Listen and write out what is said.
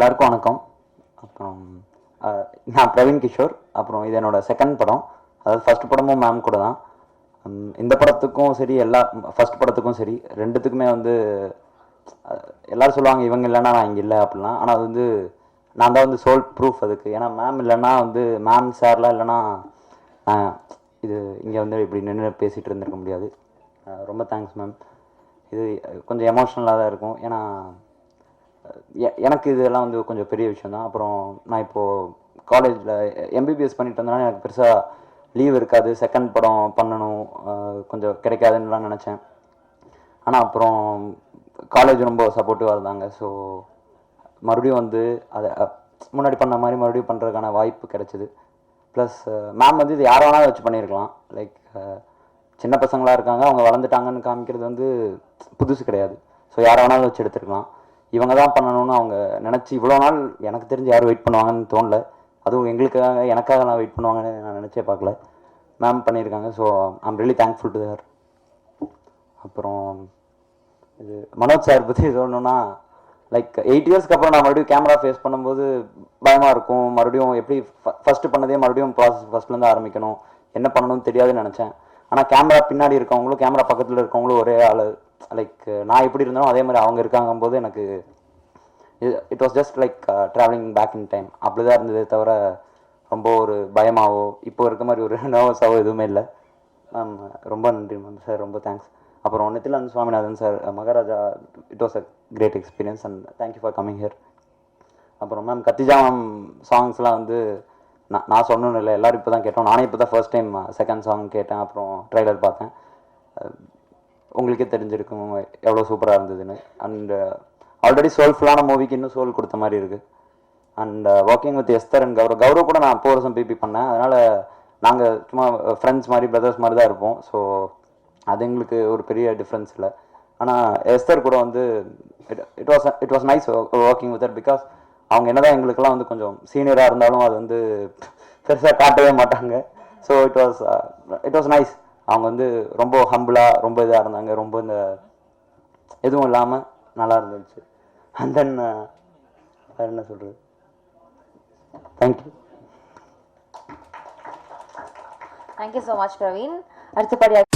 எல்லாருக்கும் வணக்கம். அப்புறம் நான் பிரவீன் கிஷோர். அப்புறம் இது என்னோட செகண்ட் படம். அதாவது ஃபஸ்ட் படமும் மேம் கூட தான். இந்த படத்துக்கும் சரி எல்லா ஃபர்ஸ்ட் படத்துக்கும் சரி ரெண்டுத்துக்குமே வந்து எல்லோரும் சொல்லுவாங்க இவங்க இல்லைன்னா நான் இங்கே இல்லை அப்படிலாம். ஆனால் அது வந்து நான் தான் வந்து சோல் ப்ரூஃப் அதுக்கு. ஏன்னா மேம் இல்லைன்னா வந்து மேம் சார்லாம் இல்லைன்னா இது இங்கே வந்து இப்படி நின்று பேசிகிட்டு இருந்திருக்க முடியாது. ரொம்ப தேங்க்ஸ் மேம் இது கொஞ்சம் எமோஷ்னலாக தான் இருக்கும். ஏன்னா எனக்கு இதெல்லாம் வந்து கொஞ்சம் பெரிய விஷயம் தான் அப்புறம் நான் இப்போது காலேஜில் எம்பிபிஎஸ் பண்ணிட்டு இருந்தேன்னா எனக்கு பெருசாக லீவ் இருக்காது. செகண்ட் படம் பண்ணணும். கொஞ்சம் கிடைக்காதுன்னுலாம் நினச்சேன். ஆனால் அப்புறம் காலேஜ் ரொம்ப சப்போர்ட்டிவாக இருந்தாங்க. ஸோ மறுபடியும் வந்து அதை முன்னாடி பண்ண மாதிரி மறுபடியும் பண்ணுறதுக்கான வாய்ப்பு கிடைச்சிது. ப்ளஸ் மேம் வந்து இது யார் வேணாலும் வச்சு பண்ணியிருக்கலாம் லைக் சின்ன பசங்களாக இருக்காங்க. அவங்க வளர்ந்துட்டாங்கன்னு காமிக்கிறது வந்து புதுசு கிடையாது. ஸோ யாரை வேணாலும் வச்சு எடுத்துருக்கலாம். இவங்க தான் பண்ணணும்னு அவங்க நினச்சி இவ்வளோ நாள் எனக்கு தெரிஞ்சு யாரும் வெயிட் பண்ணுவாங்கன்னு தோணல. அதுவும் எங்களுக்காக எனக்காக நான் வெயிட் பண்ணுவாங்கன்னு நான் நினச்சே பார்க்கல. மேம் பண்ணியிருக்காங்க. So I'm really thankful to her அப்புறம் இது மனோஜ் சார் பற்றி சொல்லணும்னா லைக் எயிட் இயர்ஸ்க்கு அப்புறம் நான் மறுபடியும் கேமரா ஃபேஸ் பண்ணும்போது பயமாக இருக்கும். மறுபடியும் எப்படி ஃபஸ்ட்டு பண்ணதே மறுபடியும் ப்ராசஸ் ஃபஸ்ட்லேருந்து ஆரம்பிக்கணும். என்ன பண்ணணும்னு தெரியாதுன்னு நினச்சேன். ஆனால் கேமரா பின்னாடி இருக்கவங்களும் கேமரா பக்கத்தில் இருக்கவங்களும் ஒரே ஆள். லைக் uh, நான் எப்படி இருந்தாலும் அதே மாதிரி அவங்க இருக்காங்கும் போது எனக்கு it was just like travelling back in time அப்படி தான் இருந்ததே தவிர ரொம்ப ஒரு பயமாவோ இப்போ இருக்க மாதிரி ஒரு நர்வஸாவோ எதுவுமே இல்லை. மேம் ரொம்ப நன்றி மேம். சார் ரொம்ப தேங்க்ஸ் அப்புறம் Nithilanandh Swaminathan sir Maharaja it was a great experience and thank you for coming here அப்புறம் மேம் கத்திஜா மேம் சாங்ஸ்லாம் வந்து நான் நான் சொன்னேன்னு இல்லை எல்லோரும் இப்போ தான் கேட்டோம். நானே இப்போ தான் ஃபர்ஸ்ட் டைம் செகண்ட் சாங் கேட்டேன். அப்புறம் ட்ரைலர் பார்த்தேன். உங்களுக்கே தெரிஞ்சிருக்கும் எவ்வளோ சூப்பராக இருந்ததுன்னு. அண்ட் ஆல்ரெடி சோல்ஃபுல்லான மூவிக்கு இன்னும் சோல் கொடுத்த மாதிரி இருக்குது and walking with Esther and Gaurav Gaurav கூட நான் போகிற வருஷம் பிபி பண்ணேன். அதனால் நாங்கள் சும்மா uh, ஃப்ரெண்ட்ஸ் மாதிரி பிரதர்ஸ் மாதிரி தான் இருப்போம். ஸோ அது எங்களுக்கு ஒரு பெரிய டிஃப்ரென்ஸ் இல்லை. ஆனால் எஸ்தர் கூட வந்து it was it was nice working with because அவங்க என்னதான் எங்களுக்கெல்லாம் வந்து கொஞ்சம் சீனியராக இருந்தாலும் அது வந்து பெருசாக காட்டவே மாட்டாங்க. So it was it was nice அவங்க வந்து ரொம்ப ஹம்பிளாக ரொம்ப இதாக இருந்தாங்க. ரொம்ப இந்த எதுவும் இல்லாமல் நல்லா இருந்துச்சு. அண்ட் தென் வேறு என்ன சொல்கிறது thank you thank you so much Praveen அடுத்தபடியாக